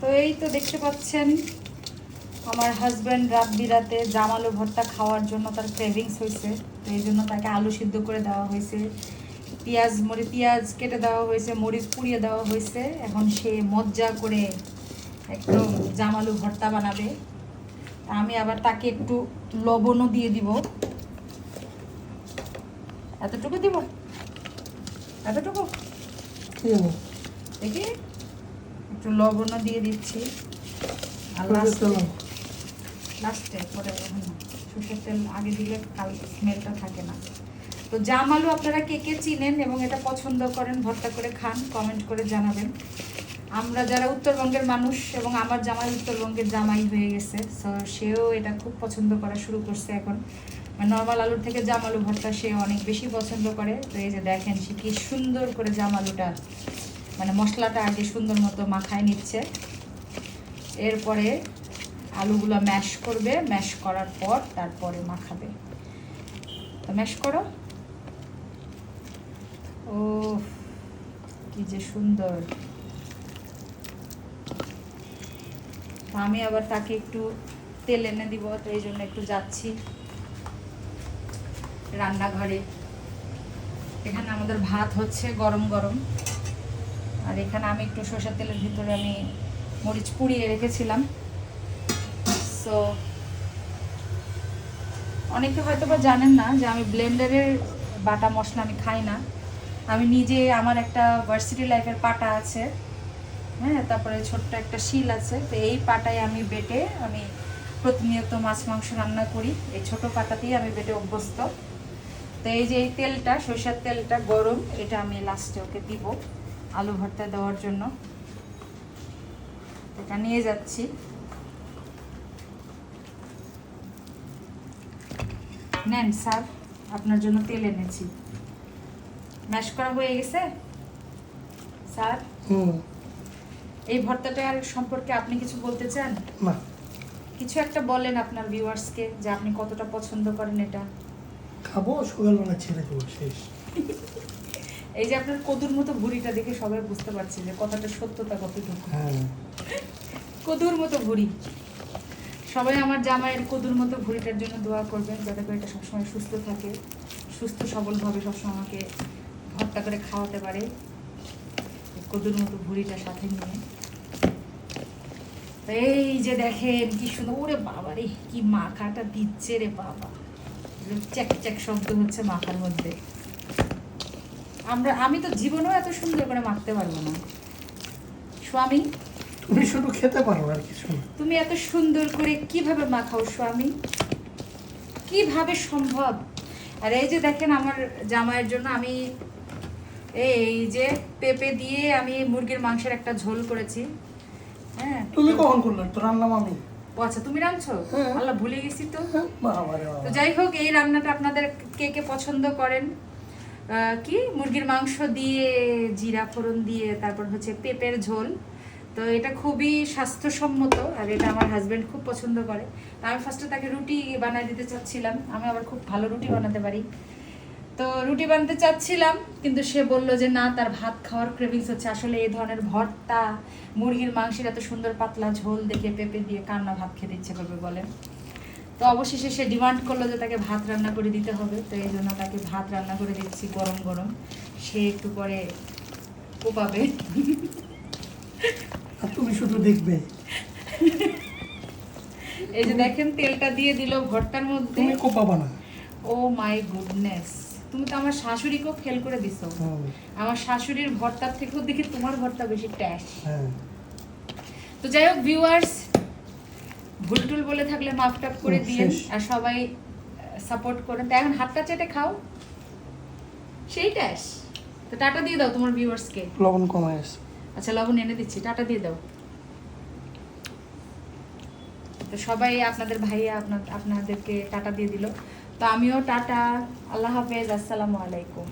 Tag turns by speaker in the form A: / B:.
A: তো এই তো দেখতে পাচ্ছেন আমার হাজব্যান্ড রাত বিরাতে জামালু ভর্তা খাওয়ার জন্য তার ক্রেভিংস হয়েছে। তো এই জন্য তাকে আলু সিদ্ধ করে দেওয়া হয়েছে। পেঁয়াজ মরি পেঁয়াজ কেটে দেওয়া হয়েছে মরিচ পুড়িয়ে দেওয়া হয়েছে। এখন সে মজ্জা করে একদম জামালু ভর্তা বানাবে। আমি আবার তাকে একটু লবণও দিয়ে দিব। এতটুকু দিব? এতটুকু? দেখি। একটু লবণও দিয়ে দিচ্ছি। আর লাস্টে লাস্টে পরে সরষের তেল আগে দিলে কাল স্মেলটা থাকে না। তো জাম আলু আপনারা কে কে চিনেন এবং এটা পছন্দ করেন ভর্তা করে খান কমেন্ট করে জানাবেন। আমরা যারা উত্তরবঙ্গের মানুষ এবং আমার জামাই উত্তরবঙ্গের জামাই হয়ে গেছে সো সেও এটা খুব পছন্দ করা শুরু করছে এখন। নর্মাল আলুর থেকে জাম আলু ভর্তা সে অনেক বেশি পছন্দ করে। তো এই যে দেখেন সে কি সুন্দর করে জাম আলুটা মানে মশলাটা আগে সুন্দর মতো মাখায় নিচ্ছে। এরপরে আলুগুলো ম্যাশ করবে। ম্যাশ করার পর তারপরে মাখাবে। তো ম্যাশ করো। ও কি যে সুন্দর। আমি আবার তাকে একটু তেল এনে দিব, তো এই জন্য একটু যাচ্ছি রান্নাঘরে। এখানে আমাদের ভাত হচ্ছে গরম গরম। আর এখানে আমি একটু সরষের তেলের ভিতরে আমি মরিচ পুড়িয়ে রেখেছিলাম। সো অনেকে হয়তো বা জানেন না যে আমি ব্লেন্ডারের বাটা মশলা আমি খাই না। আমি নিজে আমার একটা ভার্সিটি লাইফের পাটা আছে হ্যাঁ তারপরে ছোট্ট একটা শিল আছে। তো এই পাটায় আমি বেটে আমি প্রতিনিয়ত মাছ, মাংস রান্না করি। এই ছোট পাটাতেই আমি বেটে অভ্যস্ত। তো এই যে এই তেলটা, সরষের তেলটা গরম, এটা আমি লাস্টে ওকে দিব। আলু ভর্তা দেওয়ার জন্য। এটা নিয়ে যাচ্ছি। নেন স্যার আপনার জন্য তেল এনেছি। ম্যাশ করা হয়ে গেছে? স্যার? এই ভর্তাটার সম্পর্কে আপনি কিছু বলতে চান?
B: না।
A: কিছু একটা বলেন আপনার ভিউয়ার্সকে যে আপনি কতটা পছন্দ করেন এটা।
B: খাব সকালবেলা ছেড়ে দেবো শেষ।
A: এই যে আপনার কদুর মতো ভুড়িটা দেখে সবাই বুঝতে পারছে যে কথাটা সত্যতা কতটুকু।
B: হ্যাঁ।
A: কদুর মতো ভুড়ি। সবাই আমার জামাইয়ের কদুর মতো ভুড়িটার জন্য দোয়া করবেন যাতে করে এটা সবসময় সুস্থ থাকে সুস্থ সবলভাবে সবসময় আমাকে ভর্তা করে খাওয়াতে পারে। কদুর মতো ভুড়িটা সাথে নিয়ে। এই যে দেখেন কি সুন্দর ওরে বাবা রে কি মাখাটা দিচ্ছে রে বাবা। চ্যাক চ্যাক শব্দ হচ্ছে মাখার মধ্যে। আমরা আমি তো জীবনেও এত সুন্দর করে মাখতে পারব না। স্বামী?
B: তুমি শুধু খেতে পারো আর কিছু
A: তুমি এত সুন্দর করে কীভাবে মাখাও স্বামী? কীভাবে সম্ভব? আর এই যে দেখেন আমার জামাইয়ের জন্য আমি এই যে পেঁপে দিয়ে আমি মুরগির মাংসের একটা ঝোল করেছি। হ্যাঁ?
B: তুমি কখন করলে? তো রান্নাম আমি।
A: ও আচ্ছা তুমি রাঁধছো?
B: হ্যাঁ।
A: আল্লাহ ভুলে গেছি তো। তো যাই হোক এই রান্নাটা আপনাদের কে কে পছন্দ করেন? কি? মুরগির মাংস দিয়ে, জিরা ফোড়ন দিয়ে, তারপর হচ্ছে পেঁপের ঝোল। তো এটা খুবই স্বাস্থ্যসম্মত আর এটা আমার হাজব্যান্ড খুব পছন্দ করে। তো আমি ফার্স্টে তাকে রুটি বানাই দিতে চাচ্ছিলাম। আমি আবার খুব ভালো রুটি বানাতে পারি। তো রুটি বানাতে চাচ্ছিলাম, কিন্তু সে বলল যে, না, তার ভাত খাওয়ার ক্রেভিংস হচ্ছে। আসলে এই ধরনের ভর্তা, মুরগির মাংসের এত সুন্দর পাতলা ঝোল দেখে পেঁপে দিয়ে কান্না ভাত খেতে ইচ্ছে করবে বলেন তো অবশেষে সে ডিমান্ড করল যে তাকে ভাত রান্না করে দিতে হবে তো এই জন্য তাকে ভাত রান্না করে দিচ্ছি গরম গরম। সে একটু পরে কোপাবে।
B: তুমি শুধু দেখবে।
A: এই যে দেখেন তেলটা দিয়ে দিল ভর্তার মধ্যে।
B: তুমি কোপাবা না।
A: Oh my goodness. তুমি তো আমার শাশুড়িকেও ফেল করে দিছো। আমার শাশুড়ির ভর্তার থেকেও দেখি তোমার ভর্তা বেশি ট্যাশ তো যাই হোক ভিউয়ার্স ভুল টুল বলে থাকলে মাফ টাফ করে
B: শেষ।
A: আর সবাই সাপোর্ট করেন। তো এখন হাতটা চেটে খাও। সেই ট্যাশ তো টাটা দিয়ে দাও তোমার ভিউয়ার্সকে
B: লবণ কমায় আছে
A: আচ্ছা লবণ এনে দিচ্ছি। টাটা দিয়ে দাও। তো সবাই আপনাদের ভাইয়া আপনাদেরকে টাটা দিয়ে দিল। তো আমিও টাটা। আল্লাহ হাফেজ। আসসালামু আলাইকুম।